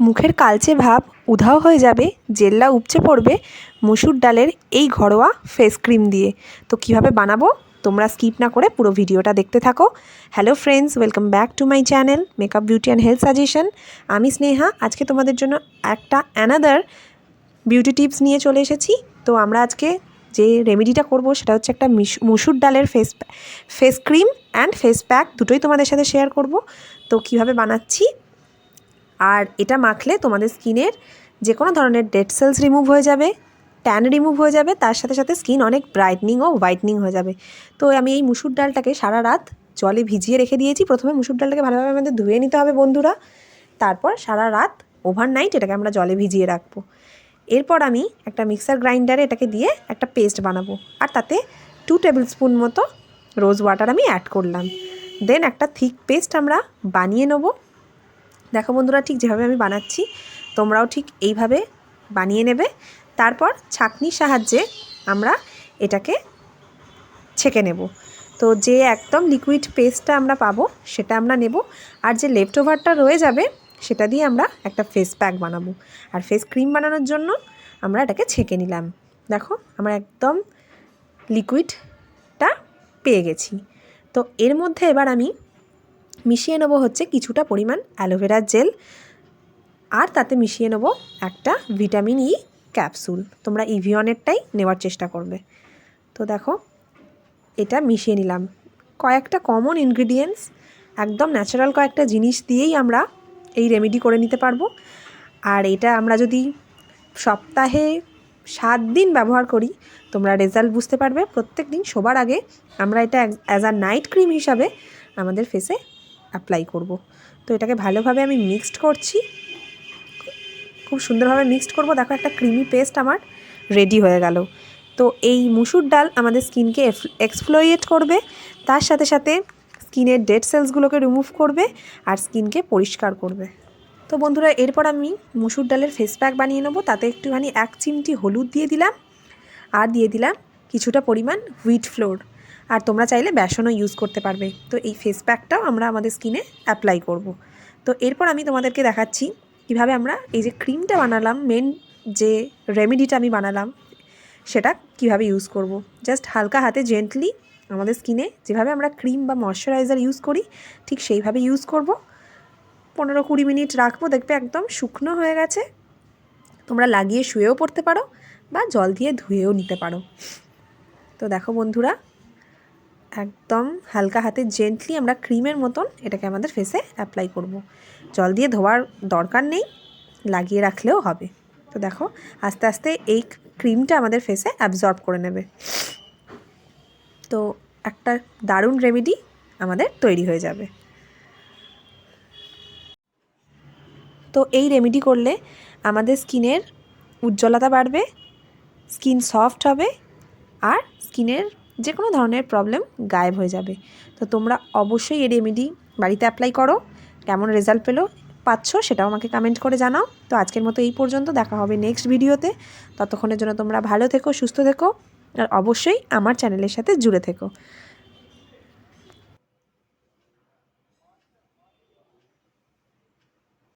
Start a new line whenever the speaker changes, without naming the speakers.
মুখের কালচে ভাব উধাও হয়ে যাবে, জেল্লা উপচে পড়বে মুসুর ডালের এই ঘরোয়া ফেস ক্রিম দিয়ে। তো কীভাবে বানাবো? তোমরা স্কিপ না করে পুরো ভিডিওটা দেখতে থাকো। Hello friends welcome back to my channel makeup beauty and health suggestion আমি স্নেহা, আজকে তোমাদের জন্য একটা অ্যানাদার বিউটি টিপস নিয়ে চলে এসেছি। তো আমরা আজকে যে রেমেডিটা করব সেটা হচ্ছে একটা মিস- মুসুর ডালের face face cream and face pack দুটোই তোমাদের সাথে শেয়ার করব। তো কীভাবে বানাচ্ছি? আর এটা মাখলে তোমাদের স্কিনের যে কোনো ধরনের ডেড সেলস রিমুভ হয়ে যাবে ট্যান রিমুভ হয়ে যাবে, তার সাথে সাথে স্কিন অনেক ব্রাইটনিং ও হোয়াইটনিং হয়ে যাবে। তো আমি এই মুসুর ডালটাকে সারা রাত জলে ভিজিয়ে রেখে দিয়েছি। প্রথমে মুসুর ডালটাকে ভালোভাবে আমাদের ধুয়ে নিতে হবে বন্ধুরা। তারপর সারা রাত ওভারনাইট এটাকে আমরা জলে ভিজিয়ে রাখব। এরপর আমি একটা মিক্সার গ্রাইন্ডারে এটাকে দিয়ে একটা পেস্ট বানাবো। আর তাতে টু টেবিল স্পুন মতো রোজ ওয়াটার আমি অ্যাড করলাম। দেন একটা থিক পেস্ট আমরা বানিয়ে নেব। দেখো বন্ধুরা, ঠিক যেভাবে আমি বানাচ্ছি, তোমরাও ঠিক এইভাবে বানিয়ে নেবে। তারপর ছাঁকনির সাহায্যে আমরা এটাকে ছেঁকে নেব। তো যে একদম লিকুইড পেস্টটা আমরা পাবো, সেটা আমরা নেব। আর যে লেফট ওভারটা রয়ে যাবে, সেটা দিয়ে আমরা একটা ফেস প্যাক বানাবো। আর ফেস ক্রিম বানানোর জন্য আমরা এটাকে ছেঁকে নিলাম। দেখো, আমরা একদম লিকুইডটা পেয়ে গেছি। তো এর মধ্যে এবার আমি মিশিয়ে নেব হচ্ছে কিছুটা পরিমাণ অ্যালোভেরার জেল। আর তাতে মিশিয়ে নেব একটা ভিটামিন ই ক্যাপসুল। তোমরা ইভিয়নেরটাই নেওয়ার চেষ্টা করবে। তো দেখো, এটা মিশিয়ে নিলাম। কয়েকটা কমন ইনগ্রিডিয়েন্টস একদম ন্যাচারাল কয়েকটা জিনিস দিয়েই আমরা এই রেমেডি করে নিতে পারব। আর এটা আমরা যদি সপ্তাহে সাত দিন ব্যবহার করি, তোমরা রেজাল্ট বুঝতে পারবে। প্রত্যেক দিন শোবার আগে আমরা এটা অ্যাজ আ নাইট ক্রিম হিসাবে আমাদের ফেসে অ্যাপ্লাই করব। তো এটাকে ভালোভাবে আমি মিক্সড করছি। খুব সুন্দরভাবে মিক্সড করব। দেখো একটা ক্রিমি পেস্ট আমার রেডি হয়ে গেল। তো এই মুসুর ডাল আমাদের স্কিনকে এক্সফ্লোয়েট করবে। তার সাথে সাথে স্কিনের ডেড সেলসগুলোকে রিমুভ করবে আর স্কিনকে পরিষ্কার করবে। তো বন্ধুরা, এরপর আমি মুসুর ডালের ফেস প্যাক বানিয়ে নেব। তাতে একটুখানি এক চিমটি হলুদ দিয়ে দিলাম। আর দিয়ে দিলাম কিছুটা পরিমাণ হুইট ফ্লোর আর তোমরা চাইলে বেসনও ইউজ করতে পারবে। তো এই ফেস প্যাকটাও আমরা আমাদের স্কিনে অ্যাপ্লাই করব। তো এরপর আমি তোমাদেরকে দেখাচ্ছি কীভাবে আমরা এই যে ক্রিমটা বানালাম মেন যে রেমেডিটা আমি বানালাম, সেটা কীভাবে ইউজ করব। জাস্ট হালকা হাতে জেন্টলি আমাদের স্কিনে যেভাবে আমরা ক্রিম বা ময়শ্চারাইজার ইউজ করি, ঠিক সেইভাবে ইউজ করব। পনেরো কুড়ি মিনিট রাখব, দেখবে একদম শুকনো হয়ে গেছে। তোমরা লাগিয়ে শুয়েও পড়তে পারো বা জল দিয়ে ধুয়েও নিতে পারো। তো দেখো বন্ধুরা একদম হালকা হাতে জেন্টলি আমরা ক্রিমের মতন এটাকে আমাদের ফেসে অ্যাপ্লাই করব। জল দিয়ে ধোয়ার দরকার নেই, লাগিয়ে রাখলেও হবে। তো দেখো, আস্তে আস্তে এই ক্রিমটা আমাদের ফেসে অ্যাবজর্ব করে নেবে। তো একটা দারুণ রেমেডি আমাদের তৈরি হয়ে যাবে। তো এই রেমেডি করলে আমাদের স্কিনের উজ্জ্বলতা বাড়বে, স্কিন সফট হবে, আর স্কিনের যে কোনো ধরনের প্রবলেম গায়েব হয়ে যাবে। তো তোমরা অবশ্যই এই রেমেডি বাড়িতে অ্যাপ্লাই করো। কেমন রেজাল্ট পেল পাচ্ছ সেটাও আমাকে কমেন্ট করে জানাও। তো আজকের মতো এই পর্যন্ত দেখা হবে নেক্সট ভিডিওতে ততক্ষণের জন্য তোমরা ভালো থেকো, সুস্থ থেকো। আর অবশ্যই আমার চ্যানেলের সাথে জুড়ে থেকো।